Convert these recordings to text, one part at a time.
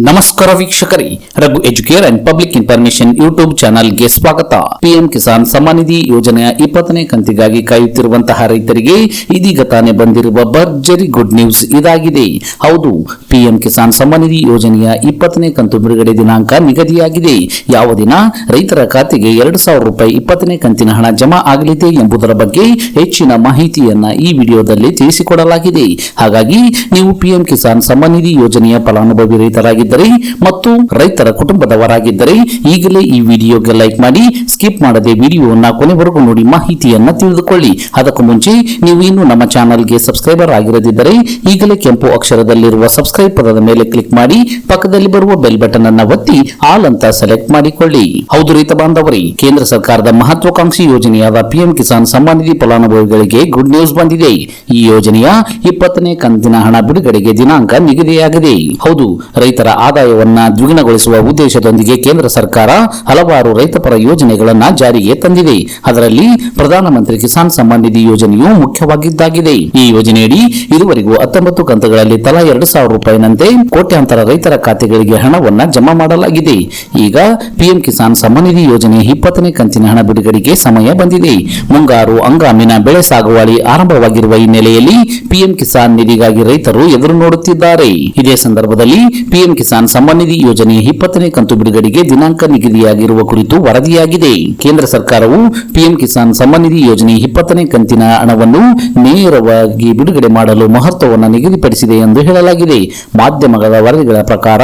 ನಮಸ್ಕಾರ ವೀಕ್ಷಕರೇ, Raghu educare and public information YouTube ಚಾನಲ್ಗೆ ಸ್ವಾಗತ. ಪಿಎಂ ಕಿಸಾನ್ ಸಮ್ಮಾನ್ ನಿಧಿ ಯೋಜನೆಯ ಇಪ್ಪತ್ತನೇ ಕಂತಿಗಾಗಿ ಕಾಯುತ್ತಿರುವಂತಹ ರೈತರಿಗೆ ಇದೀಗ ತಾನೇ ಬಂದಿರುವ ಭರ್ಜರಿ ಗುಡ್ ನ್ಯೂಸ್ ಇದಾಗಿದೆ. ಹೌದು, ಪಿಎಂ ಕಿಸಾನ್ ಸಮ್ಮಾನ್ ನಿಧಿ ಯೋಜನೆಯ ಇಪ್ಪತ್ತನೇ ಕಂತು ಬಿಡುಗಡೆ ದಿನಾಂಕ ನಿಗದಿಯಾಗಿದೆ. ಯಾವ ದಿನ? ರೈತರ ಖಾತೆಗೆ ಎರಡು ಸಾವಿರ ರೂಪಾಯಿ ಇಪ್ಪತ್ತನೇ ಕಂತಿನ ಹಣ ಜಮಾ ಆಗಲಿದೆ ಎಂಬುದರ ಬಗ್ಗೆ ಹೆಚ್ಚಿನ ಮಾಹಿತಿಯನ್ನ ಈ ವಿಡಿಯೋದಲ್ಲಿ ತಿಳಿಸಿಕೊಡಲಾಗಿದೆ. ಹಾಗಾಗಿ, ನೀವು ಪಿಎಂ ಕಿಸಾನ್ ಸಮ್ಮಾನ್ ನಿಧಿ ಯೋಜನೆಯ ಫಲಾನುಭವಿ ರೈತರಾಗಿದ್ದರೆ ಮತ್ತು ರೈತರ ಕುಟುಂಬದವರಾಗಿದ್ದರೆ ಈಗಲೇ ಈ ವಿಡಿಯೋಗೆ ಲೈಕ್ ಮಾಡಿ, ಸ್ಕಿಪ್ ಮಾಡದೆ ವಿಡಿಯೋವನ್ನು ಕೊನೆವರೆಗೂ ನೋಡಿ ಮಾಹಿತಿಯನ್ನ ತಿಳಿದುಕೊಳ್ಳಿ. ಅದಕ್ಕೂ ಮುಂಚೆ ನೀವು ಇನ್ನೂ ನಮ್ಮ ಚಾನಲ್ಗೆ ಸಬ್ಸ್ಕ್ರೈಬರ್ ಆಗಿರದಿದ್ದರೆ ಈಗಲೇ ಕೆಂಪು ಅಕ್ಷರದಲ್ಲಿರುವ ಸಬ್ಸ್ಕ್ರೈಬ್ ಪದದ ಮೇಲೆ ಕ್ಲಿಕ್ ಮಾಡಿ, ಪಕ್ಕದಲ್ಲಿ ಬರುವ ಬೆಲ್ ಬಟನ್ ಅನ್ನ ಒತ್ತಿ ಆಲ್ ಅಂತ ಸೆಲೆಕ್ಟ್ ಮಾಡಿಕೊಳ್ಳಿ. ಹೌದು ರೈತ ಬಾಂಧವರೇ, ಕೇಂದ್ರ ಸರ್ಕಾರದ ಮಹತ್ವಾಕಾಂಕ್ಷಿ ಯೋಜನೆಯಾದ ಪಿಎಂ ಕಿಸಾನ್ ಸಮ್ಮಾನ್ ನಿಧಿ ಫಲಾನುಭವಿಗಳಿಗೆ ಗುಡ್ ನ್ಯೂಸ್ ಬಂದಿದೆ. ಈ ಯೋಜನೆಯ ಇಪ್ಪತ್ತನೇ ಕಂತಿನ ಹಣ ಬಿಡುಗಡೆಗೆ ದಿನಾಂಕ ನಿಗದಿಯಾಗಿದೆ. ಹೌದು, ರೈತರ ಆದಾಯವನ್ನ ದ್ವಿಗುಣಗೊಳಿಸುವ ಉದ್ದೇಶದೊಂದಿಗೆ ಕೇಂದ್ರ ಸರ್ಕಾರ ಹಲವಾರು ರೈತಪರ ಯೋಜನೆಗಳನ್ನು ಜಾರಿಗೆ ತಂದಿದೆ. ಅದರಲ್ಲಿ ಪ್ರಧಾನಮಂತ್ರಿ ಕಿಸಾನ್ ಸಮ್ಮಾನ್ ನಿಧಿ ಯೋಜನೆಯು ಮುಖ್ಯವಾಗಿದ್ದಾಗಿದೆ. ಈ ಯೋಜನೆಯಡಿ ಇದುವರೆಗೂ ಹತ್ತೊಂಬತ್ತು ಕಂತುಗಳಲ್ಲಿ ತಲಾ ಎರಡು ಸಾವಿರ ರೂಪಾಯಿನಂತೆ ಕೋಟ್ಯಾಂತರ ರೈತರ ಖಾತೆಗಳಿಗೆ ಹಣವನ್ನ ಜಮಾ ಮಾಡಲಾಗಿದೆ. ಈಗ ಪಿಎಂ ಕಿಸಾನ್ ಸಮ್ಮಾನ್ ನಿಧಿ ಯೋಜನೆ ಇಪ್ಪತ್ತನೇ ಕಂತಿನ ಹಣ ಬಿಡುಗಡೆಗೆ ಸಮಯ ಬಂದಿದೆ. ಮುಂಗಾರು ಹಂಗಾಮಿನ ಬೆಳೆ ಸಾಗುವಳಿ ಆರಂಭವಾಗಿರುವ ಹಿನ್ನೆಲೆಯಲ್ಲಿ ಪಿಎಂ ಕಿಸಾನ್ ನಿಧಿಗಾಗಿ ರೈತರು ಎದುರು ನೋಡುತ್ತಿದ್ದಾರೆ. ಇದೇ ಸಂದರ್ಭದಲ್ಲಿ ಪಿಎಂ ಕಿಸಾನ್ ಸಮ್ಮಾನ್ ನಿಧಿ ಯೋಜನೆಯ ಇಪ್ಪತ್ತನೇ ಕಂತು ಬಿಡುಗಡೆಗೆ ದಿನಾಂಕ ನಿಗದಿಯಾಗಿರುವ ಕುರಿತು ವರದಿಯಾಗಿದೆ. ಕೇಂದ್ರ ಸರ್ಕಾರವು ಪಿಎಂ ಕಿಸಾನ್ ಸಮ್ಮಾನ್ ನಿಧಿ ಯೋಜನೆ ಇಪ್ಪತ್ತನೇ ಕಂತಿನ ಹಣವನ್ನು ನೇರವಾಗಿ ಬಿಡುಗಡೆ ಮಾಡಲು ಮಹತ್ವವನ್ನು ನಿಗದಿಪಡಿಸಿದೆ ಎಂದು ಹೇಳಲಾಗಿದೆ. ಮಾಧ್ಯಮಗಳ ವರದಿಗಳ ಪ್ರಕಾರ,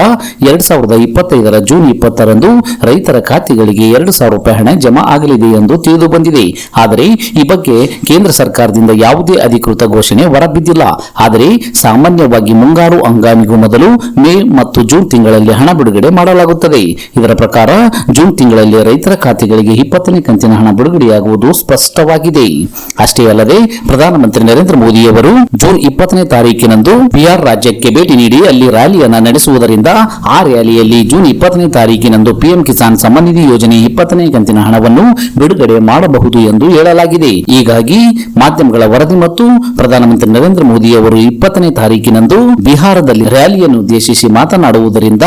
ಎರಡ್ ಸಾವಿರದ ಇಪ್ಪತ್ತೈದರ ಜೂನ್ ಇಪ್ಪತ್ತರಂದು ರೈತರ ಖಾತೆಗಳಿಗೆ ಎರಡು ಸಾವಿರ ರೂಪಾಯಿ ಹಣ ಜಮಾ ಆಗಲಿದೆ ಎಂದು ತಿಳಿದು ಬಂದಿದೆ ಆದರೆ, ಈ ಬಗ್ಗೆ ಕೇಂದ್ರ ಸರ್ಕಾರದಿಂದ ಯಾವುದೇ ಅಧಿಕೃತ ಘೋಷಣೆ ಹೊರಬಿದ್ದಿಲ್ಲ. ಆದರೆ, ಸಾಮಾನ್ಯವಾಗಿ ಮುಂಗಾರು ಹಂಗಾಮಿಗೂ ಮೊದಲು ಮೇ ಮತ್ತು ಜೂನ್ ತಿಂಗಳಲ್ಲಿ ಹಣ ಬಿಡುಗಡೆ ಮಾಡಲಾಗುತ್ತದೆ. ಇದರ ಪ್ರಕಾರ, ಜೂನ್ ತಿಂಗಳಲ್ಲಿ ರೈತರ ಖಾತೆಗಳಿಗೆ ಇಪ್ಪತ್ತನೇ ಕಂತಿನ ಹಣ ಬಿಡುಗಡೆಯಾಗುವುದು ಸ್ಪಷ್ಟವಾಗಿದೆ. ಅಷ್ಟೇ ಅಲ್ಲದೆ, ಪ್ರಧಾನಮಂತ್ರಿ ನರೇಂದ್ರ ಮೋದಿಯವರು ಜೂನ್ ಇಪ್ಪತ್ತನೇ ತಾರೀಕಿನಂದು ಬಿಹಾರ್ ರಾಜ್ಯಕ್ಕೆ ಭೇಟಿ ನೀಡಿ ಅಲ್ಲಿ ರ್ಯಾಲಿಯನ್ನು ನಡೆಸುವುದರಿಂದ ಆ ರ್ಯಾಲಿಯಲ್ಲಿ ಜೂನ್ ಇಪ್ಪತ್ತನೇ ತಾರೀಕಿನಂದು ಪಿಎಂ ಕಿಸಾನ್ ಸಮ್ಮಾನ್ ನಿಧಿ ಯೋಜನೆ ಇಪ್ಪತ್ತನೇ ಕಂತಿನ ಹಣವನ್ನು ಬಿಡುಗಡೆ ಮಾಡಬಹುದು ಎಂದು ಹೇಳಲಾಗಿದೆ. ಹೀಗಾಗಿ, ಮಾಧ್ಯಮಗಳ ವರದಿ ಮತ್ತು ಪ್ರಧಾನಮಂತ್ರಿ ನರೇಂದ್ರ ಮೋದಿ ಅವರು ಇಪ್ಪತ್ತನೇ ತಾರೀಕಿನಂದು ಬಿಹಾರದಲ್ಲಿ ರ್ಯಾಲಿಯನ್ನು ಉದ್ದೇಶಿಸಿ ಮಾತನಾಡುವುದರಿಂದ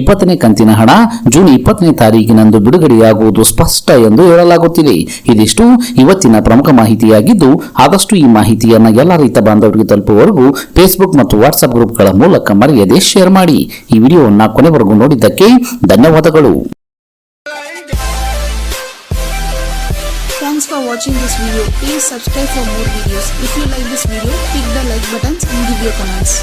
ಇಪ್ಪತ್ತನೇ ಕಂತಿನ ಹಣ ಜೂನ್ ಇಪ್ಪತ್ತನೇ ತಾರೀಕಿನಂದು ಬಿಡುಗಡೆಯಾಗುವುದು ಸ್ಪಷ್ಟ ಎಂದು ಹೇಳಲಾಗುತ್ತಿದೆ ಇದಿಷ್ಟು ಇವತ್ತಿನ ಪ್ರಮುಖ ಮಾಹಿತಿಯಾಗಿದ್ದು ಆದಷ್ಟು ಈ ಮಾಹಿತಿಯನ್ನು ಎಲ್ಲ ರೈತ ಬಾಂಧವರಿಗೆ ತಲುಪುವವರೆಗೂ ಫೇಸ್ಬುಕ್ ಮತ್ತು ವಾಟ್ಸ್ಆಪ್ ಗ್ರೂಪ್ಗಳ ಮೂಲಕ ಮರೆಯದೆ ಶೇರ್ ಮಾಡಿ ಈ ವಿಡಿಯೋವನ್ನು ಕೊನೆವರೆಗೂ ನೋಡಿದ್ದಕ್ಕೆ ಧನ್ಯವಾದಗಳು Thanks for watching this video. Please subscribe for more videos. If you like this video, click the like buttons and give your comments.